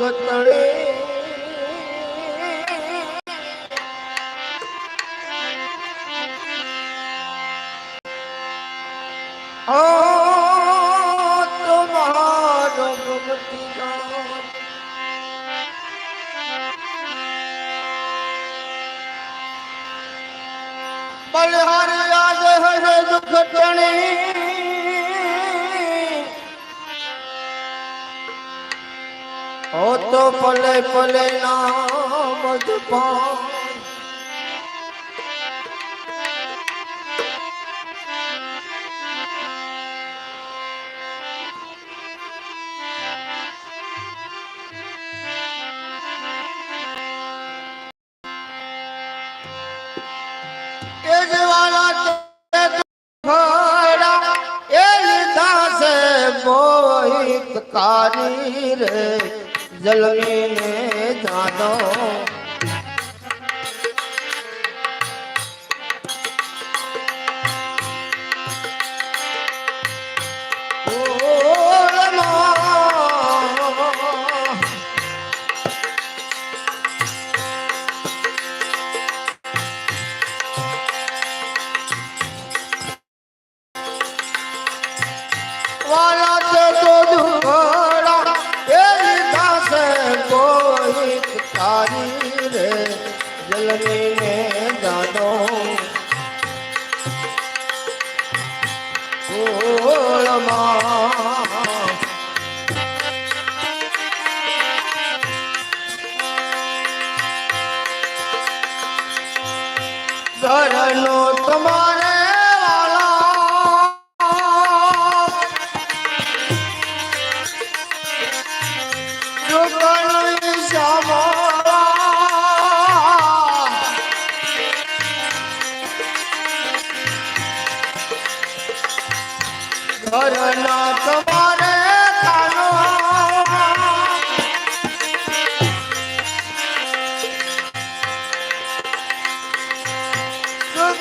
વખત પલે પલે નામ જ પા Lord.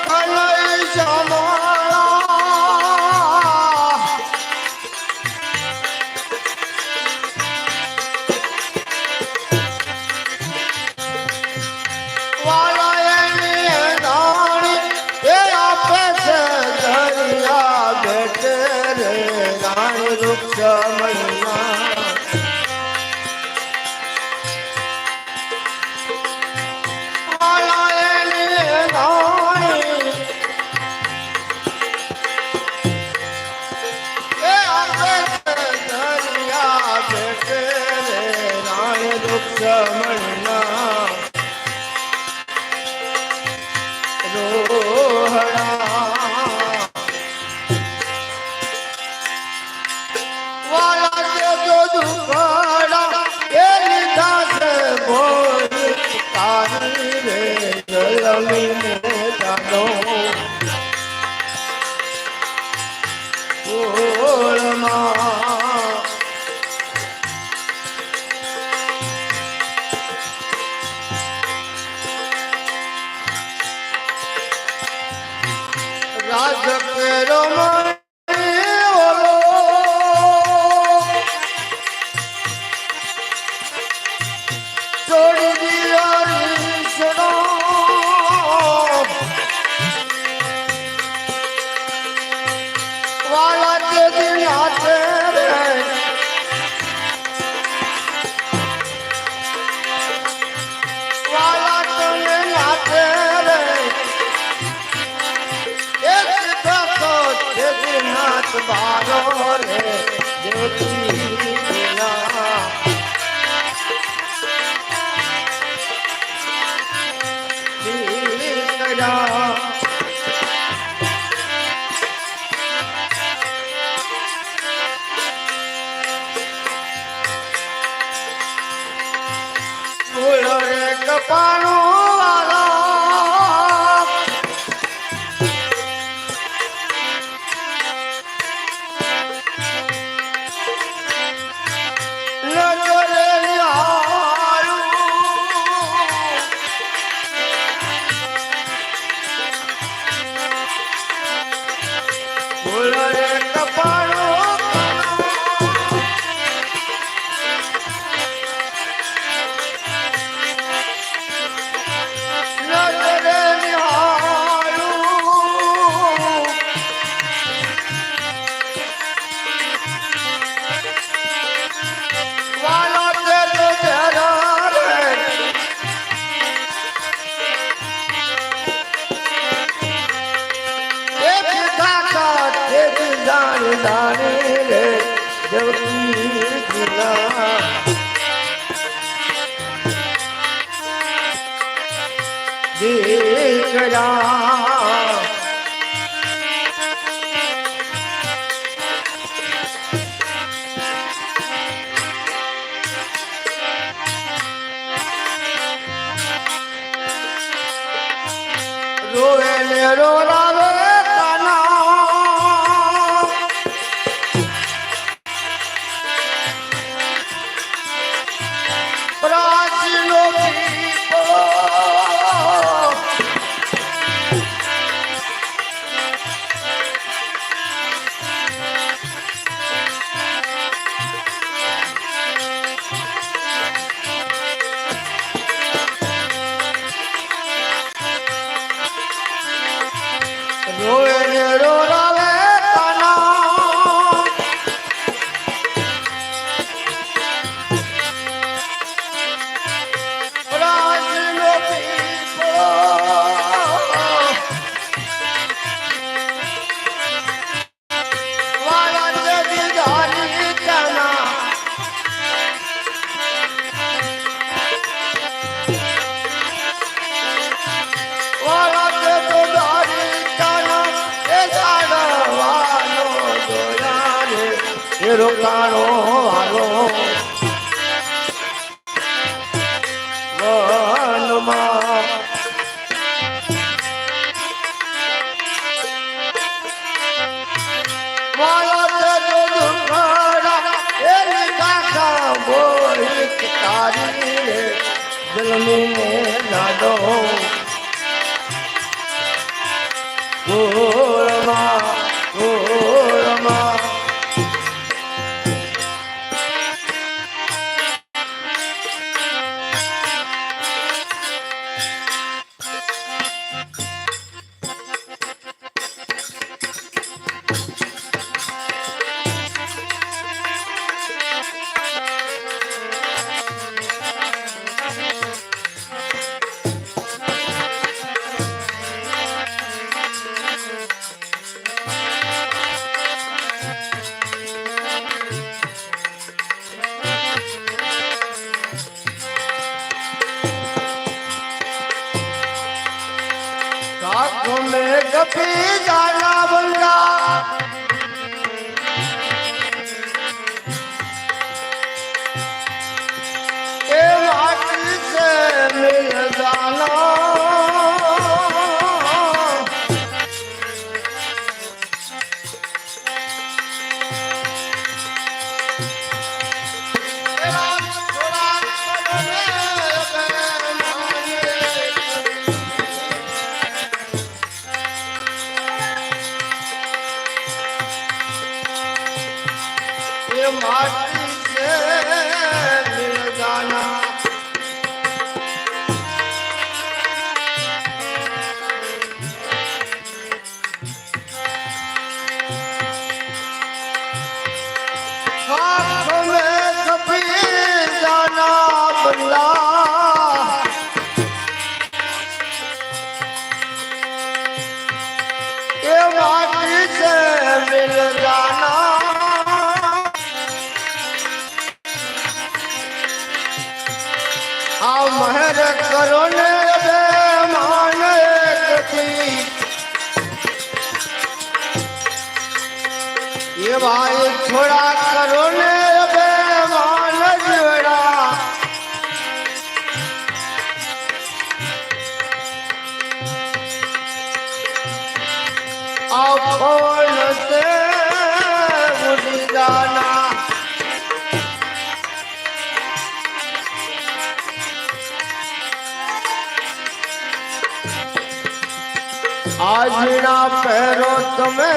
I love Chama ভালো রে দেখি। દાણી રે ને રોરાવે એ રોકાણો વનમાં વાળા રે જલમીને નાડો ગોળમાં ઘૂમે ગપી ગાના બંગા એ વાત છે મેં જાના பெரும் ஆட்சி કરો ને બે માન એકથી. એ ભાઈ થોડા કરો આજના પહેરો તમે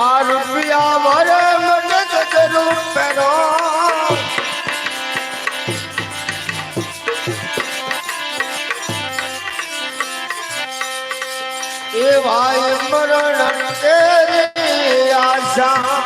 આ રૂપિયા વરે મને એ ભાઈ મરણ કે આશા.